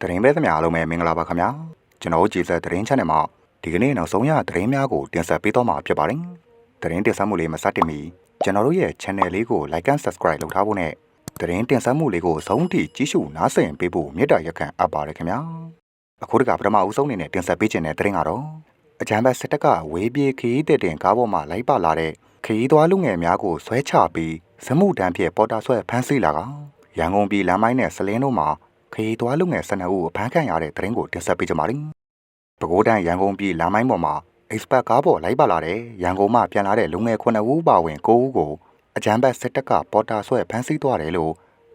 သတင်းပဲသမျှအားလုံးပဲမင်္ဂလာပါခင်ဗျာကျွန်တော်ကြည်စက်သတင်း channel မှာဒီကနေ့နောက်ဆုံးရသတင်းများကိုတင်ဆက်ပေးတော့မှာဖြစ်ပါတယ်သတင်းတင်ဆက်မှုလေးမစတင်မီကျွန်တော်တို့ရဲ့ channel လေးကို like and subscribe လုပ်ထားဖို့နဲ့သတင်းတင်ဆက်မှုလေးကိုဆုံးထိကြည့်ရှုနားဆင်ပေးဖို့မေတ္တာရက်ခံအပ်ပါတယ်ခင်ဗျာအခုတကပထမအဦးဆုံးအနေနဲ့တင်ဆက်ပေးခြင်းတဲ့သတင်းကတော့အကြံဘက်စစ်တပ်ကဝေးပြေးခရီးတဲ့တင်ကားပေါ်မှာလိုက်ပါလာတဲ့ခရီးသွားလူငယ်များကိုဆွဲချပြီးစမှုတန်းဖြင့်ပေါ်တာဆွဲဖမ်းဆီးလာကရန်ကုန်ပြည်လမ်းမိုင်းနဲ့စလင်းတို့မှာ ခရီးသွားလူငယ်12ဦးကိုဖမ်းခံရတဲ့သတင်းကိုတင်ဆက်ပေးကြပါမယ်။ပဲခူးတိုင်းရန်ကုန်ပြည်လမ်းမိုင်းပေါ်မှာ expert ကားပေါ်လိုက်ပါလာတဲ့ရန်ကုန်မှပြန်လာတဲ့လူငယ်9ဦးပါဝင်9ဦးကိုအကြမ်းဖက်စစ်တပ်ကပေါ်တာဆွဲဖမ်းဆီးသွားတယ်လို့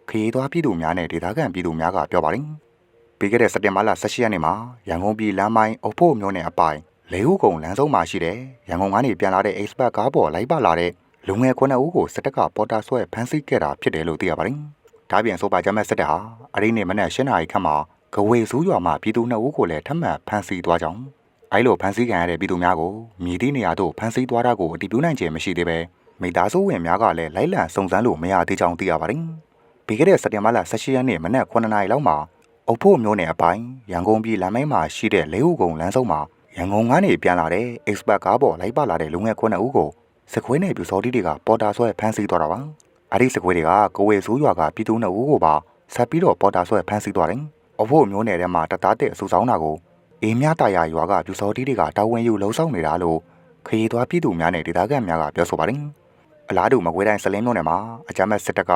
ခရီးသွားပြည်သူများနဲ့ဒေသခံပြည်သူများကပြောပါတယ်။ပြီးခဲ့တဲ့စက်တင်ဘာလ18ရက်နေ့မှာရန်ကုန်ပြည်လမ်းမိုင်းအုပ်ဖို့မြို့နယ်အပိုင်လေဦးကုံလမ်းဆုံးမှာရှိတဲ့ရန်ကုန်ကနေပြန်လာတဲ့ expert ကားပေါ်လိုက်ပါလာတဲ့လူငယ်9ဦးကိုစစ်တပ်ကပေါ်တာဆွဲဖမ်းဆီးခဲ့တာဖြစ်တယ်လို့သိရပါတယ်။ ဒါပြင်ဆိုပါကြမ်းမဲ့စစ်တပ်ဟာအရင်းနေမနဲ့ရှင်းနာရီခန့်မှာကဝေစူးရွာမှာပြည်သူ2ဦးကိုလည်းထပ်မံဖမ်းဆီးသွားကြောင်းအဲလိုဖမ်းဆီးခံရတဲ့ပြည်သူများကိုမြည်သည့်နေရာသို့ဖမ်းဆီးသွားတာကိုအတည်ပြုနိုင်ခြင်းမရှိသေးပဲမိသားစုဝင်များကလည်းလိုက်လံစုံစမ်းလို့မရသေးကြောင်းသိရပါတယ်။ပြီးခဲ့တဲ့စက်တင်ဘာလ18ရက်နေ့မနက်9:00နာရီလောက်မှာအုပ်ဖို့မျိုးနယ်အပိုင်းရန်ကုန်ပြည်လမ်းမိုင်းမှာရှိတဲ့လေဦးကုန်းလမ်းဆုံးမှာရန်ကုန်ကနေပြန်လာတဲ့ expert ကားပေါ်လိုက်ပါလာတဲ့လူငယ်9ဦးကိုစခွေးနယ်ပြူစောတိတွေကပေါ်တာဆွဲဖမ်းဆီးသွားတာပါ။ အဲဒီစခွေးတွေကကိုဝေစူးရွာကပြည်သူ2ဦးကိုပါဆက်ပြီးတော့ပေါ်တာဆွဲဖမ်းဆီးသွားတယ်။အဖို့မျိုးနယ်ထဲမှာတသားတဲ့အဆူဆောင်တာကိုအေးမြတာယာရွာကပြူစောတိတွေကတာဝန်ယူလှုံ့ဆော်နေတာလို့ခရီးသွားပြည်သူများနဲ့ဒေသခံများကပြောဆိုပါတယ်။အလားတူမကွေးတိုင်းစလင်းမြို့နယ်မှာအကြမ်းဖက်စစ်တပ်က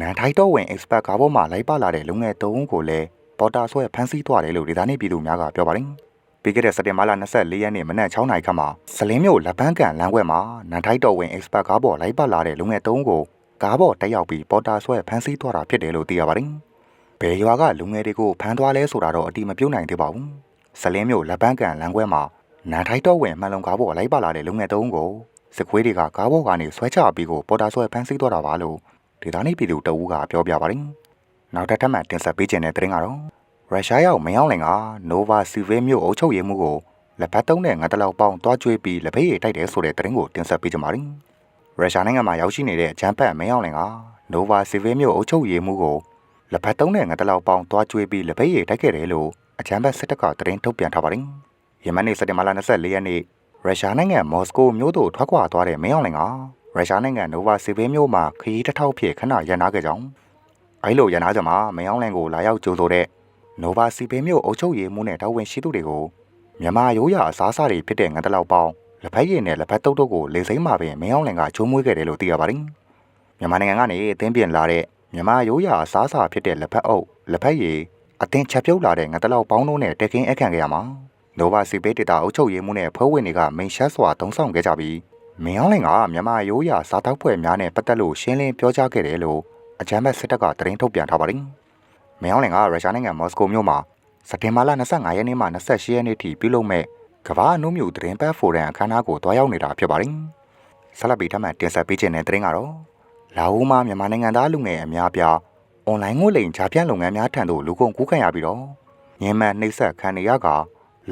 နန်ထိုက်တော်ဝင် expert ကားပေါ်မှာလိုက်ပါလာတဲ့လူငယ်3ဦးကိုလည်းပေါ်တာဆွဲဖမ်းဆီးသွားတယ်လို့ဒေသနေပြည်သူများကပြောပါတယ်။ပြီးခဲ့တဲ့စက်တင်ဘာလ24ရက်နေ့မနက်6နာရီခန့်မှာစလင်းမြို့လက်ပန်းကန်လမ်းခွဲမှာနန်ထိုက်တော်ဝင် expert ကားပေါ်လိုက်ပါလာတဲ့လူငယ်3ဦးကို ကားပေါ်တက်ရောက်ပြီးပေါ်တာဆွဲဖမ်းဆီးသွားတာဖြစ်တယ်လို့သိရပါတယ်။ဘယ်ရွာကလူငယ်တွေကိုဖမ်းသွားလဲဆိုတာတော့အတိမပြုတ်နိုင်သေးပါဘူး။စလင်းမြို့လက်ပန်းကန်လမ်းခွဲမှာနန်ထိုက်တော်ဝင်မှန်လုံကားပေါ်လိုက်ပါလာတဲ့လူငယ်3ဦးကိုစစ်ခွေးတွေကကားပေါ်ကနေဆွဲချပြီးကိုပေါ်တာဆွဲဖမ်းဆီးသွားတာပါလို့ဒေသနေပြည်သူတအူးကပြောပြပါတယ်။နောက်တစ်ထပ်မှတင်ဆက်ပေးခြင်းတဲ့သတင်းကတော့ရုရှားရောက်မင်းအောင်လင်ကနိုဗာစီဗေးမြို့အုပ်ချုပ်ရေးမှုကိုလက်ဖက်သုံးတဲ့ငါးတလောက်ပေါင်းတွားကျွေးပြီးလက်ဖက်ရည်တိုက်တယ်ဆိုတဲ့သတင်းကိုတင်ဆက်ပေးကြပါမယ်။ ရုရှားနိုင်ငံမှာရောက်ရှိနေတဲ့အဂျမ်ဖတ်မင်းအောင်လင်ကနိုဗာစီဗေးမြို့အုပ်ချုပ်ရေးမှုကိုလက်ဖက်သုံးတဲ့ငါးတလောက်ပေါင်းတွားကျွေးပြီးလက်ဖက်ရည်တိုက်ခဲ့တယ်လို့အဂျမ်ဖတ်စစ်တပ်ကသတင်းထုတ်ပြန်ထားပါတယ်။ယမန်နေ့စက်တင်ဘာလ24ရက်နေ့ရုရှားနိုင်ငံမော်စကိုမြို့သို့ထွက်ခွာသွားတဲ့မင်းအောင်လင်ကရုရှားနိုင်ငံနိုဗာစီဗေးမြို့မှာခရီးတစ်ထောက်ဖြစ်ခဏရန်နာခဲ့ကြောင်းအဲလိုရန်နာကြမှာမင်းအောင်လင်ကိုလာရောက်ကြိုဆိုတဲ့နိုဗာစီဗေးမြို့အုပ်ချုပ်ရေးမှုနဲ့တာဝန်ရှိသူတွေကိုမြန်မာရိုးရာအစားအစာတွေဖြစ်တဲ့ငါးတလောက်ပေါင်း လက်ဖက်ရည်နဲ့လက်ဖက်တုပ်တုပ်ကိုလေစိမ့်မှာပင်မင်းအောင်လင်ကချိုးမွေးခဲ့တယ်လို့သိရပါတယ်။မြန်မာနိုင်ငံကနေအသင်းပြင်လာတဲ့မြန်မာရိုးရာအစားအစာဖြစ်တဲ့လက်ဖက်အုပ်လက်ဖက်ရည်အသင်းချက်ပြုတ်လာတဲ့ငါးတလောက်ပေါင်းတို့နဲ့တက်ခင်းအခန့်ခဲ့ရမှာနိုဗာစီဘေးဒေတာအုပ်ချုပ်ရေးမှုနဲ့ဖွဲ့ဝင်တွေကမိန်ရှက်စွာတုံးဆောင်ခဲ့ကြပြီးမင်းအောင်လင်ကမြန်မာရိုးရာစားတောက်ဖွဲ့များနဲ့ပတ်သက်လို့ရှင်းလင်းပြောကြားခဲ့တယ်လို့အကြမ်းဖက်စစ်တပ်ကသတင်းထုတ်ပြန်ထားပါတယ်။မင်းအောင်လင်ကရုရှားနိုင်ငံမော်စကိုမြို့မှာစက်တင်ဘာလ25ရက်နေ့မှ28ရက်နေ့ထိပြုလုပ်မဲ့ ကမ္ဘာအနှုံမြူသတင်းပတ်ဖိုရမ်အခမ်းအနားကိုတွားရောက်နေတာဖြစ်ပါတယ်။ဆက်လက်ပြီးထပ်မံတင်ဆက်ပေးခြင်းတဲ့သတင်းကတော့လာအိုမှာမြန်မာနိုင်ငံသားလူငယ်အများပြားအွန်လိုင်းငွေလိမ်ဂျာပြန့်လုပ်ငန်းများထံသို့လူကုန်ကူးခံရပြီးတော့ညင်မှန်နှိပ်စက်ခံနေရက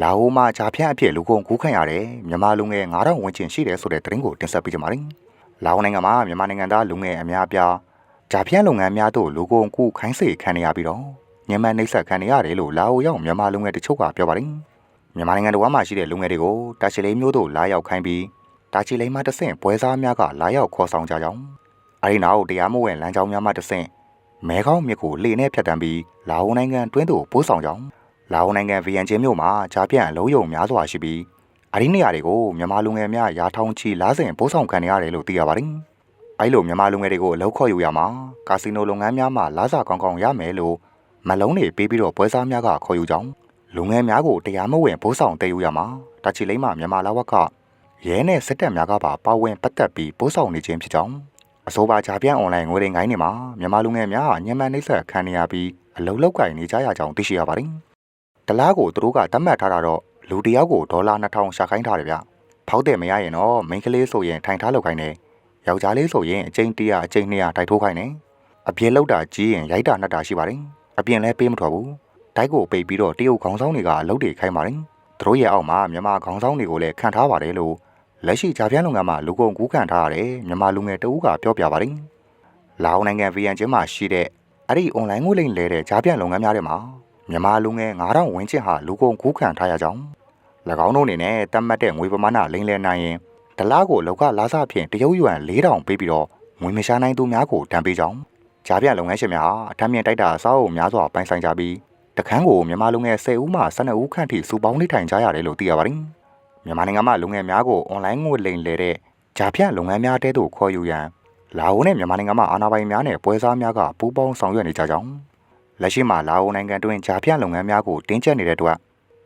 လာအိုမှာဂျာပြန့်အဖြစ်လူကုန်ကူးခံရတယ်မြန်မာလူငယ်9000ဝန်းကျင်ရှိတယ်ဆိုတဲ့သတင်းကိုတင်ဆက်ပေးကြပါမယ်။လာအိုနိုင်ငံမှာမြန်မာနိုင်ငံသားလူငယ်အများပြားဂျာပြန့်လုပ်ငန်းများသို့လူကုန်ကူးခိုင်းစေခံနေရပြီးတော့ညမှန်နှိပ်စက်ခံနေရတယ်လို့လာအိုရောက်မြန်မာလူငယ်တချို့ကပြောပါတယ်။ မြန်မာနိုင်ငံတော်မှာရှိတဲ့လူငယ်တွေကိုတာချီလိန်မျိုးတို့လာရောက်ခိုင်းပြီးတာချီလိန်မှာတဆင့်ပွဲစားများကလာရောက်ခေါ်ဆောင်ကြကြောင်းအဲဒီနောက်တရားမဝင်လမ်းကြောင်းများမှတဆင့်မဲခေါင်းမြစ်ကိုလေနဲ့ဖြတ်တန်းပြီးလာအိုနိုင်ငံတွင်းသို့ပို့ဆောင်ကြောင်းလာအိုနိုင်ငံဗီယန်ချင်းမြို့မှာဂျာပြန့်အလုံးယုံများစွာရှိပြီးအဲဒီနေရာတွေကိုမြန်မာလူငယ်များရာထောင်ချီလားစဉ်ပို့ဆောင်ခံနေရတယ်လို့သိရပါတယ်။အဲဒီလိုမြန်မာလူငယ်တွေကိုအလုပ်ခေါ်ယူရမှာကာစီနိုလုပ်ငန်းများမှာလားစာကောင်းကောင်းရမယ်လို့မလုံးတွေပေးပြီးတော့ပွဲစားများကခေါ်ယူကြောင်း လူငယ်များကိုတရားမဝင်ဘိုးဆောင်တည်ယူရမှာတချီလိမ့်မှာမြန်မာလာဝက်ကရဲနဲ့စစ်တပ်များကပါပါဝင်ပတ်သက်ပြီးဘိုးဆောင်နေခြင်းဖြစ်ကြောင်းအဆိုပါဂျာပြန်အွန်လိုင်းငွေရင်ကိုင်းတွေမှာမြန်မာလူငယ်များညံမှန်နှိမ့်ဆက်ခံနေရပြီးအလုံးလောက်ကင်နေကြရကြောင်းသိရှိရပါတယ်။တလားကိုသူတို့ကတတ်မှတ်ထားတာတော့လူတယောက်ကိုဒေါ်လာ2000ရှာခိုင်းထားတယ်ဗျ။ဖောက်တယ်မရရင်တော့မိန်းကလေးဆိုရင်ထိုင်ထားလောက်ခိုင်းတယ်။ယောက်ျားလေးဆိုရင်အကျိန်100အကျိန်200တိုက်ထိုးခိုင်းတယ်။အပြည့်လောက်တာကြီးရင်ရိုက်တာနှက်တာရှိပါတယ်။အပြင်လဲပေးမထွက်ဘူး တိုက်ကိုပိတ်ပြီးတော့တရုတ်ခေါင်းဆောင်တွေကအလုပ်တွေခိုင်းပါတယ်သူတို့ရဲ့အောက်မှာမြန်မာခေါင်းဆောင်တွေကိုလည်းခံထားပါတယ်လို့လက်ရှိဂျာပြန်လုပ်ငန်းမှာလူကုန်ကူးခံထားရတယ်မြန်မာလူငယ်တဦးကပြောပြပါတယ်လာအိုနိုင်ငံဗီယန်ကျင်းမှာရှိတဲ့အဲ့ဒီ online ငွေလိမ်လဲတဲ့ဂျာပြန်လုပ်ငန်းများတွေမှာမြန်မာလူငယ်9000ဝန်းကျင်ဟာလူကုန်ကူးခံထားရကြောင်း၎င်းတို့အနေနဲ့တတ်မှတ်တဲ့ငွေပမာဏလိမ့်လည်နိုင်ရင်ဒလားကိုလောက်ကလားစားဖြင့်တရုတ်ယွမ်4000ပေးပြီးတော့ငွေမရှာနိုင်သူများကိုတန်ပေးကြောင်းကြားပြလုပ်ငန်းရှင်များဟာအထက်မြင့်တိုက်တာအစားအုံများစွာပိုင်ဆိုင်ကြပြီး တခန်းကိုမြန်မာလူငယ်10ဦးမှ12ဦးခန့်ထိစုပေါင်းနေထိုင်ကြရတယ်လို့သိရပါတယ်မြန်မာနိုင်ငံမှာလူငယ်များကိုအွန်လိုင်းငွေလိမ်လည်တဲ့ကြားပြလုပ်ငန်းများတဲသို့ခေါ်ယူရန်လာအိုနဲ့မြန်မာနိုင်ငံမှာအာဏာပိုင်များနဲ့ပွဲစားများကပူးပေါင်းဆောင်ရွက်နေကြကြောင်းလက်ရှိမှာလာအိုနိုင်ငံတွင်ကြားပြလုပ်ငန်းများကိုတင်းကျပ်နေတဲ့အတွက်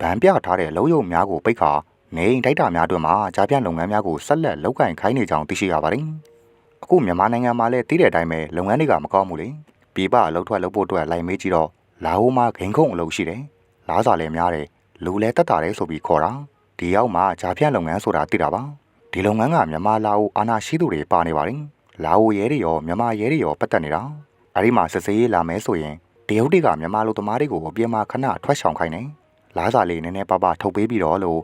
ဗန်ပြထားတဲ့လုံယုံများကိုပိတ်ခါနေအိမ်တိုက်တာများတွင်မှာကြားပြလုပ်ငန်းများကိုဆက်လက်လုပ်ကင်ခိုင်းနေကြောင်းသိရှိရပါတယ်။အခုမြန်မာနိုင်ငံမှာလည်းသိတဲ့အတိုင်းပဲလုပ်ငန်းတွေကမကောင်းဘူးလေ။ပြည်ပအလုပ်ထွက်လုပ်ဖို့အတွက်လိုက်မေးကြည့်တော့ လာအိုမှာဂိမ်းခုံအလုပ်ရှိတယ်။လားစာလည်းများတယ်။လူလည်းတက်တာတယ်ဆိုပြီးခေါ်တာ။ဒီရောက်မှကြားပြလုပ်ငန်းဆိုတာသိတာပါ။ဒီလုပ်ငန်းကမြန်မာလာအိုအာဏာရှိသူတွေပါနေပါတယ်။လာအိုရဲတွေရောမြန်မာရဲတွေရောပတ်သက်နေတာ။အဲဒီမှာစစ်စေးရေးလာမယ်ဆိုရင်တရုတ်တွေကမြန်မာလူသမားတွေကိုအပြင်းမှာခဏထွက်ဆောင်ခိုင်းတယ်။လားစာလေးနည်းနည်းပါးပါးထုတ်ပေးပြီးတော့လို့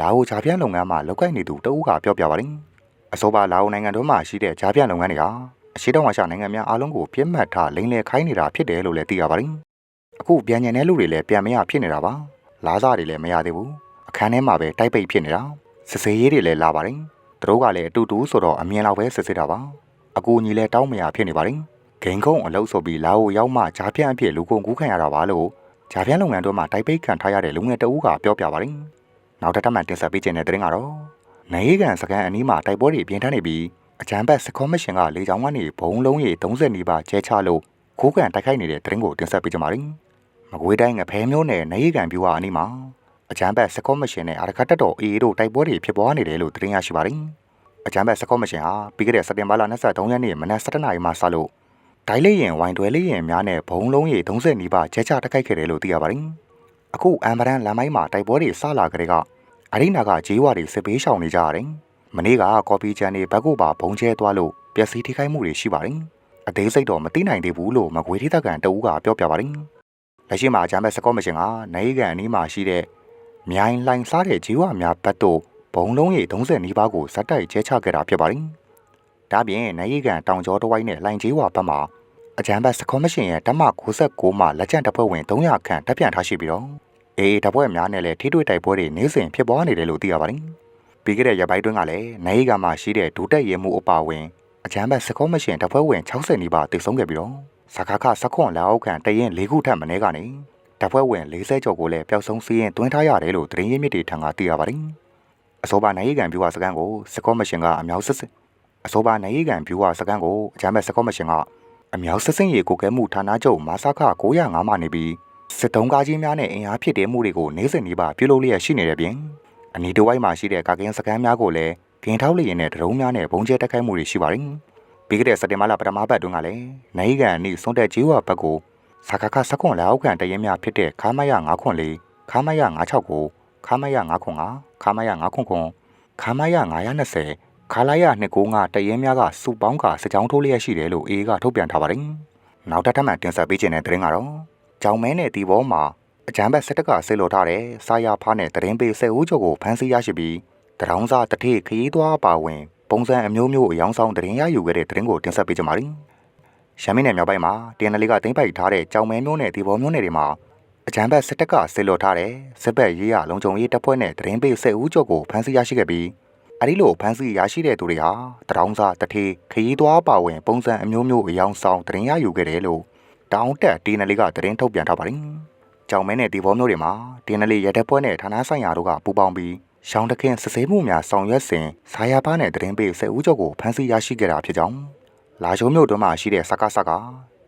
လာအိုဂျာပြန့်လုပ်ငန်းမှာလောက်ကိုက်နေသူတဦးကပြောပြပါတယ်။အဆိုပါလာအိုနိုင်ငံတော်မှာရှိတဲ့ဂျာပြန့်လုပ်ငန်းတွေဟာအရှိတောင်အာရှနိုင်ငံများအားလုံးကိုပြစ်မှတ်ထားလိမ့်လည်ခိုင်းနေတာဖြစ်တယ်လို့လည်းသိရပါတယ်။ အခုပြန်ညင်တဲ့လူတွေလည်းပြန်မရဖြစ်နေတာပါ။လားစာတွေလည်းမရသေးဘူး။အခန်းထဲမှာပဲတိုက်ပိတ်ဖြစ်နေတာ။စစ်စေးရေးတွေလည်းလာပါတယ်။သူတို့ကလည်းအတူတူဆိုတော့အမြင်လောက်ပဲစစ်စစ်တာပါ။အကူညီလည်းတောင်းမရဖြစ်နေပါတယ်။ဂိမ်းကုန်းအလုပ်ဆိုပြီးလာအိုရောက်မှဂျာပြန့်အဖြစ်လူကုန်ကူးခံရတာပါလို့ဂျာပြန့်လုပ်ငန်းတို့မှာတိုက်ပိတ်ခံထားရတဲ့လူငယ်တဦးကပြောပြပါတယ်။နောက်တစ်ထပ်မှတင်ဆက်ပေးခြင်းတဲ့တဲ့ရင်ကတော့နိုင်ကန်စကန်အနီးမှာတိုက်ပွဲတွေပြင်းထန်နေပြီးအကြမ်းဖက်စကောမရှင်ကလေကြောင်းကနေဘုံလုံးရေ30နီးပါးကျဲချလို့ ခိုးကန်တိုက်ခိုက်နေတဲ့တဲ့ရင်ကိုတင်ဆက်ပေးကြပါမယ်။မကွေးတိုင်းငဖဲမျိုးနယ်နိုင်ကန်ပြူဟာအနီးမှာအကြမ်းဖက်စကောမရှင်နဲ့အာရခတ်တက်တော်အေးတို့တိုက်ပွဲတွေဖြစ်ပွားနေတယ်လို့သတင်းရရှိပါတယ်။အကြမ်းဖက်စကောမရှင်ဟာပြီးခဲ့တဲ့စက်တင်ဘာလ23ရက်နေ့မနက်7:00နာရီမှစလို့ဒိုင်းလေးရင်ဝိုင်တွဲလေးရင်များနဲ့ဘုံလုံးရေ30နီးပါးကျဲချတိုက်ခိုက်ခဲ့တယ်လို့သိရပါတယ်။အခုအမ်ဘရန်လမ်းမိုင်းမှာတိုက်ပွဲတွေစလာကြတဲ့ကအရိနာကဂျေးဝါတွေစစ်ပေးရှောင်နေကြရတယ်။မနေ့ကကော်ပီချန်တွေဘက်ကိုပါဘုံကျဲသွားလို့ပျက်စီးထိခိုက်မှုတွေရှိပါတယ်။ အသေးစိတ်တော့မသိနိုင်သေးဘူးလို့မကွေးထိသက်ကန်တဦးကပြောပြပါတယ်။လက်ရှိမှာဂျမ်ဘက်စကော့မရှင်ကနိုင်ကန်အနီးမှာရှိတဲ့မြိုင်လိုင်စားတဲ့ဂျေးဝါများဘက်တို့ဘုံလုံးရေ30နီးပါးကိုဇက်တိုက်ကျဲချခဲ့တာဖြစ်ပါတယ်။ဒါပြင်နိုင်ကန်တောင်ကျောတဝိုင်းနဲ့လိုင်ဂျေးဝါဘက်မှာအကြံဘတ်စကောမရှင်ရဲ့တမ69မှာလက်ကျန်တပ်ဖွဲ့ဝင်300ခန့်တပ်ပြန်ထားရှိပြီးတော့အေးတပ်ဖွဲ့များနဲ့လည်းထိတွေ့တိုက်ပွဲတွေနေ့စဉ်ဖြစ်ပွားနေတယ်လို့သိရပါတယ်။ပြီးခဲ့တဲ့ရက်ပိုင်းတွင်းကလည်းနိုင်ကမှာရှိတဲ့ဒူတက်ရဲမှုအပါဝင် အကြံဘတ်စကောမရှင်တပ်ဖွဲ့ဝင်60နီးပါးတိတ်ဆုံးခဲ့ပြီးတော့စကားခစခွန်လက်အောက်ခံတရင်၄ခုထပ်မင်းကနေတပ်ဖွဲ့ဝင်40ကျော်ကိုလည်းပျောက်ဆုံးစီးရင်တွင်းထားရတယ်လို့သတင်းရင်းမြစ်တွေထံကသိရပါတယ်။အဆိုပါနိုင်ကန်ပြူဝါစကန်ကိုစကောမရှင်ကအမြောက်စစ်စစ်အဆိုပါနိုင်ကန်ပြူဝါစကန်ကိုအကြံဘတ်စကောမရှင်ကအမြောက်ဆဆင်းရီကိုကဲမှုဌာနချုပ်မာစခ905မှနေပြီးစစ်တုံးကားကြီးများနဲ့အင်အားဖြစ်တဲ့မှုတွေကိုနေ့စဉ်နေ့ပါပြုလုပ်လျက်ရှိနေတဲ့ပြင်အနီတဝိုက်မှာရှိတဲ့ကာကင်းစကန်များကိုလည်း ဂင်ထောက်လျင်နဲ့ဒရုန်းများနဲ့ဘုံကျဲတက်ခိုက်မှုတွေရှိပါတယ်။ပြီးခဲ့တဲ့စက်တင်ဘာလပထမပတ်တွန်းကလည်းနိုင်ကန်အနီစွန်တက်ကြီးဝဘက်ကိုစကားခစခွန်လက်အောက်ခံတရင်များဖြစ်တဲ့ခါမရ904ခါမရ969ခါမရ905ခါမရ909ခါမရ920ခါလာရ295တရဲများကစုပေါင်းကစကြောင်းထိုးလျက်ရှိတယ်လို့အေးကထုတ်ပြန်ထားပါတယ်။နောက်တစ်ထပ်မှတင်ဆက်ပေးခြင်းတဲ့သတင်းကတော့ကြောင်မဲနဲ့ဒီဘောမှာအကြမ်းဖက်စစ်တပ်ကဆေးလိုထားတဲ့စာရဖားနဲ့တရင်ပေးဆဲဦးချုပ်ကိုဖမ်းဆီးရရှိပြီး တရောင်းစားတထေခရီးသွားပါဝင်ပုံစံအမျိုးမျိုးအယောင်ဆောင်တရင်ရယူခဲ့တဲ့သတင်းကိုတင်ဆက်ပေးကြပါမယ်။ရှမ်းမင်းနယ်မြောက်ပိုင်းမှာတင်နလီကတင်ပိုက်ထားတဲ့ကြောင်မဲမျိုးနဲ့ဒီဘောမျိုးနယ်တွေမှာအကြမ်းဖက်စစ်တပ်ကဆေးလိုထားတဲ့စစ်ဘက်ရေးရလုံခြုံရေးတပ်ဖွဲ့နဲ့တရင်ပေးဆဲဦးချုပ်ကိုဖမ်းဆီးရရှိခဲ့ပြီးအဲဒီလိုဖမ်းဆီးရရှိတဲ့သူတွေဟာတရောင်းစားတထေခရီးသွားပါဝင်ပုံစံအမျိုးမျိုးအယောင်ဆောင်တရင်ရယူခဲ့တယ်လို့တောင်းတက်တီနယ်လီကတရင်ထုတ်ပြန်ထားပါတယ်။ကြောင်မဲနဲ့ဒီဘောမျိုးတွေမှာတီနယ်လီရတဲ့ပွဲနဲ့ဌာနဆိုင်ရာတို့ကပူးပေါင်းပြီး ရှောင်းတခင်စစေးမှုများဆောင်ရွက်စဉ်ဇာယာပါနဲ့တရင်ပေးဆဲဦးချုပ်ကိုဖမ်းဆီးရရှိခဲ့တာဖြစ်ကြောင်းလာရှိုးမြို့တွင်းမှာရှိတဲ့စကားဆက်က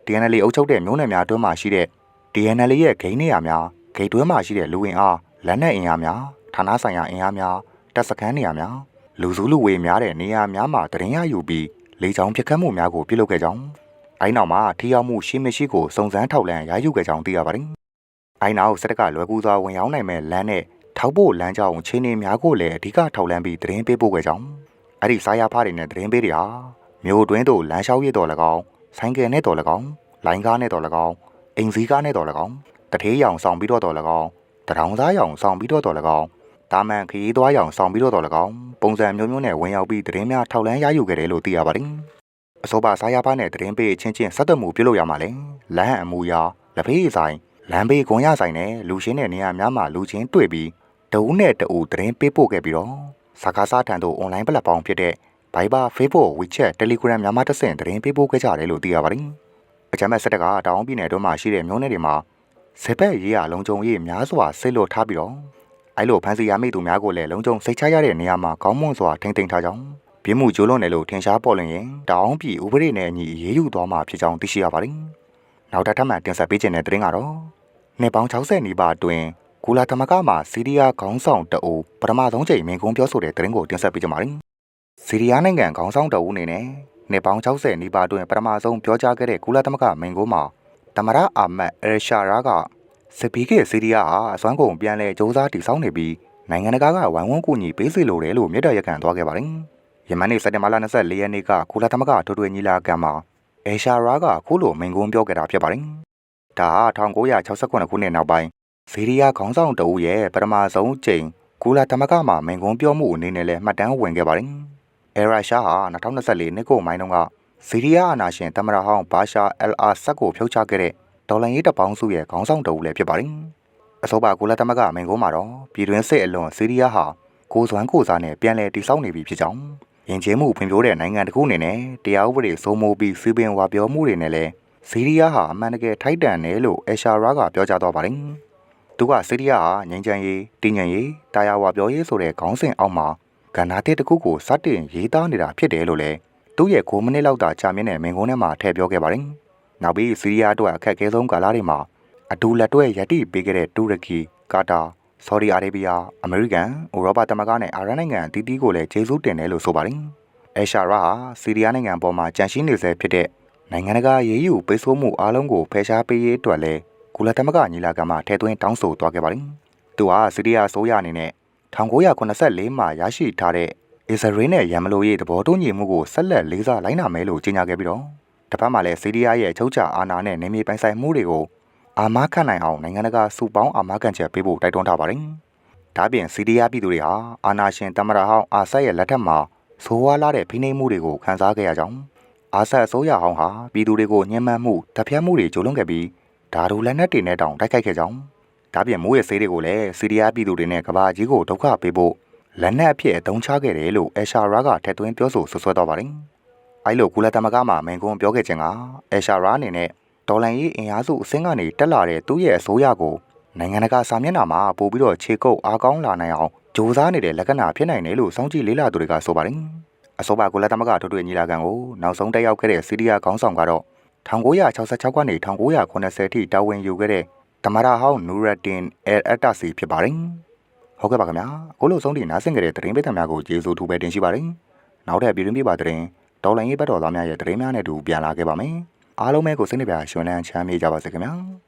DNL အုပ်ချုပ်တဲ့မြို့နယ်များတွင်းမှာရှိတဲ့ DNL ရဲ့ဂိမ်းနေရာများဂိတ်တွင်းမှာရှိတဲ့လူဝင်အားလက်နက်အင်အားများဌာနဆိုင်ရာအင်အားများတပ်စခန်းနေရာများလူစုလူဝေများတဲ့နေရာများမှာတရင်ရယူပြီးလေကြောင်းပြတ်ခတ်မှုများကိုပြုလုပ်ခဲ့ကြောင်းအိုင်းနောက်မှာထိရောက်မှုရှိမရှိကိုစုံစမ်းထောက်လှမ်းရယူခဲ့ကြောင်းသိရပါတယ်။အိုင်းနောက်စစ်တပ်ကလွယ်ကူစွာဝင်ရောက်နိုင်မဲ့လမ်းနဲ့ ထောက်ဖို့လမ်းကြောင်းချင်းနေများကိုလည်းအဓိကထောက်လှမ်းပြီးတရင်ပေးပို့ခဲ့ကြောင်းအဲ့ဒီစားရဖားတွေနဲ့တရင်ပေးတွေဟာမြို့တွင်းသို့လမ်းလျှောက်ရည်တော်၎င်းဆိုင်ကယ်နဲ့တော်၎င်းလိုင်းကားနဲ့တော်၎င်းအိမ်စည်းကားနဲ့တော်၎င်းတထေးရောင်ဆောင်ပြီးတော့တော်၎င်းတရောင်သားရောင်ဆောင်ပြီးတော့တော်၎င်းတာမန်ခရီးသွားရောင်ဆောင်ပြီးတော့တော်၎င်းပုံစံမျိုးမျိုးနဲ့ဝင်ရောက်ပြီးသတင်းများထောက်လန်းရယူခဲ့တယ်လို့သိရပါတယ်။အစောပါစားရပါနဲ့သတင်းပေးချင်းချင်းဆက်သွယ်မှုပြုလုပ်ရမှာလဲလမ်းအမူအရာလက်ဖေးဆိုင်လမ်းဘေးကွန်ရဆိုင်နဲ့လူရှင်းတဲ့နေရာများမှာလူချင်းတွေ့ပြီး တဦးနဲ့တဦးသတင်းပေးပို့ခဲ့ပြီးတော့စကားစားထံသို့အွန်လိုင်းပလက်ဖောင်းဖြစ်တဲ့ Viber, Facebook, WeChat, Telegram များမှာတဆင့်သတင်းပေးပို့ခဲ့ကြတယ်လို့သိရပါတယ်။အကြမ်းမဲ့စစ်တပ်ကတောင်ပြည်နယ်တို့မှာရှိတဲ့မြို့နယ်တွေမှာဆေးဘက်ရေးရလုံခြုံရေးများစွာဆိတ်လွတ်ထားပြီးတော့အဲလိုဖမ်းဆီးရမိသူများကိုလည်းလုံခြုံစိတ်ချရတဲ့နေရာမှာကောင်းမွန်စွာထိန်းသိမ်းထားကြောင်းပြင်းမှုကျိုးလွန်တယ်လို့ထင်ရှားပေါ်လွင်ရင်တောင်ပြည်ဥပဒေနဲ့အညီအေးအေးယူသွားမှာဖြစ်ကြောင်းသိရှိရပါတယ်။နောက်တစ်ထပ်မှတင်ဆက်ပေးခြင်းတဲ့သတင်းကတော့နှစ်ပေါင်း60နီးပါးအတွင်း ကူလာသမဂမှာစီးရီးယားခေါင်းဆောင်တအူပထမဆုံးချိန်မင်ကုန်းပြောဆိုတဲ့သတင်းကိုတင်ဆက်ပေးကြပါမယ်။စီးရီးယားနိုင်ငံခေါင်းဆောင်တအူအနေနဲ့နှစ်ပေါင်း60နီးပါးအတွင်းပထမဆုံးပြောကြားခဲ့တဲ့ကူလာသမဂမင်ကုန်းမှာတမရအာမတ်အရရှာရာကစစ်ပီးကေစီးရီးယားဟာအစွမ်းကုန်ပြန်လဲစ조사တည်ဆောက်နေပြီးနိုင်ငံတကာကဝိုင်းဝန်းကူညီပေးစီလိုတယ်လို့မြစ်တော်ရက်ကန်သွားခဲ့ပါတယ်။ယမန်နေ့စက်တင်ဘာလ24ရက်နေ့ကကူလာသမဂထွေထွေညီလာခံမှာအရရှာရာကခုလိုမင်ကုန်းပြောခဲ့တာဖြစ်ပါတယ်။ဒါဟာ1969ခုနှစ်နောက်ပိုင်း စီးရီးယားခေါင်းဆောင်တအူရဲ့ပထမဆုံးချိန်ကူလာသမဂမှာမင်ကွန်းပြောမှုအနေနဲ့လည်းမှတ်တမ်းဝင်ခဲ့ပါတယ်။အဲရာရှာဟာ2024နှစ်ကိုမိုင်းတုန်းကစီးရီးယားအာဏာရှင်တမရဟောင်းဘာရှာအယ်အာဆတ်ကိုဖျောက်ချခဲ့တဲ့ဒေါ်လာရေးတပေါင်းစုရဲ့ခေါင်းဆောင်တအူလည်းဖြစ်ပါတယ်။အစောပါကူလာသမဂမင်ကွန်းမှာတော့ပြည်တွင်းစစ်အလွန်စီးရီးယားဟာကိုစွမ်းကိုစားနဲ့ပြန်လည်တည်ဆောက်နေပြီဖြစ်ကြောင်းယဉ်ကျေးမှုဖွံ့ဖြိုးတဲ့နိုင်ငံတစ်ခုအနေနဲ့တရားဥပဒေစိုးမိုးပြီးစီးပင်ဝါပြောမှုတွေနဲ့လည်းစီးရီးယားဟာအမှန်တကယ်ထိုက်တန်တယ်လို့အရှာရာကပြောကြားသွားပါတယ်။ သူကစီးရီးယားဟာငြိမ်းချမ်းရေးတည်ငြိမ်ရေးတာယာဝပြောရေးဆိုတဲ့ခေါင်းစဉ်အောက်မှာကဏ္ဍတစ်တစ်ခုကိုစတင်ရေးသားနေတာဖြစ်တယ်လို့လည်းသူ့ရဲ့9မိနစ်လောက်သာကြာမြင့်တဲ့မင်ကုန်းထဲမှာထည့်ပြောခဲ့ပါတယ်။နောက်ပြီးစီးရီးယားအတွက်အခက်အခဲဆုံးကာလတွေမှာအတူလက်တွဲရည်တည်ပေးခဲ့တဲ့တူရကီကာတာဆော်ဒီအာရေဗျအမေရိကန်ဥရောပသမဂ္ဂနဲ့အာရန်နိုင်ငံအသီးသီးကိုလည်းကျေးဇူးတင်တယ်လို့ဆိုပါတယ်။အဲရှာရာဟာစီးရီးယားနိုင်ငံပေါ်မှာကြန့်ရှိနေဆဲဖြစ်တဲ့နိုင်ငံတကာရေးယူပိတ်ဆို့မှုအားလုံးကိုဖယ်ရှားပေးရေးအတွက်လည်း ကုလသမဂ္ဂညီလာခံမှာထည့်သွင်းတောင်းဆိုသွားခဲ့ပါတယ်။သူဟာစီးရီးယားအစိုးရအနေနဲ့1984မှာရရှိထားတဲ့အစ္စရေးနဲ့ယမ်မလိုရဲ့သဘောတူညီမှုကိုဆက်လက်လေးစားလိုက်နာမယ်လို့ကြေညာခဲ့ပြီးတော့တစ်ဖက်မှာလည်းစီးရီးယားရဲ့ချုပ်ချာအာဏာနဲ့နေမြေပိုင်ဆိုင်မှုတွေကိုအာမခံနိုင်အောင်နိုင်ငံတကာစုပေါင်းအာမခံချက်ပေးဖို့တိုက်တွန်းထားပါတယ်။ဒါပြင်စီးရီးယားပြည်သူတွေဟာအာဏာရှင်တမရဟောင်းအာဆတ်ရဲ့လက်ထက်မှာဆိုးဝါးလာတဲ့ဖိနှိပ်မှုတွေကိုခံစားခဲ့ရကြောင်းအာဆတ်အစိုးရဟောင်းဟာပြည်သူတွေကိုညှဉ်းပန်းမှုတပ်ဖြတ်မှုတွေကြိုးလွန်ခဲ့ပြီး ဓာတ်ရူလက်နက်တွေနဲ့တောင်တိုက်ခိုက်ခဲ့ကြောင်းဒါပြင်မိုးရဲ့ဆေးတွေကိုလည်းစီးရီးယားပြည်သူတွေနဲ့ကဘာကြီးကိုဒုက္ခပေးဖို့လက်နက်အဖြစ်အသုံးချခဲ့တယ်လို့အရှာရာကထည့်သွင်းပြောဆိုဆွဆွဲသွားပါတယ်။အဲလိုကုလသမဂ္ဂမှာမင်ကွန်းပြောခဲ့ခြင်းကအရှာရာအနေနဲ့ဒေါ်လာရေးအင်အားစုအစင်းကနေတက်လာတဲ့သူ့ရဲ့အစိုးရကိုနိုင်ငံတကာစာမျက်နှာမှာပို့ပြီးတော့ခြေကုပ်အားကောင်းလာနိုင်အောင်ကြိုးစားနေတဲ့လက္ခဏာဖြစ်နိုင်တယ်လို့စောင့်ကြည့်လေ့လာသူတွေကဆိုပါတယ်။အစောပါကုလသမဂ္ဂထွေထွေညီလာခံကိုနောက်ဆုံးတက်ရောက်ခဲ့တဲ့စီးရီးယားခေါင်းဆောင်ကတော့ 1966ကနေ1980ထိတာဝန်ယူခဲ့တဲ့တမရဟောင်းနူရတ်တင်အဲအက်တာစီဖြစ်ပါတယ်။ဟုတ်ကဲ့ပါခင်ဗျာ။အခုလိုဆုံးထိနားဆင်ကြတဲ့သတင်းပေးသများကိုကျေးဇူးထူးပဲတင်ရှိပါတယ်။နောက်ထပ်ပြည်တွင်းပြပါသတင်းဒေါ်လာရေးဘတ်တော်သားများရဲ့သတင်းများနဲ့တူပြန်လာခဲ့ပါမယ်။အားလုံးပဲကိုစိတ်နှပြရှင်လန်းချမ်းမြေ့ကြပါစေခင်ဗျာ။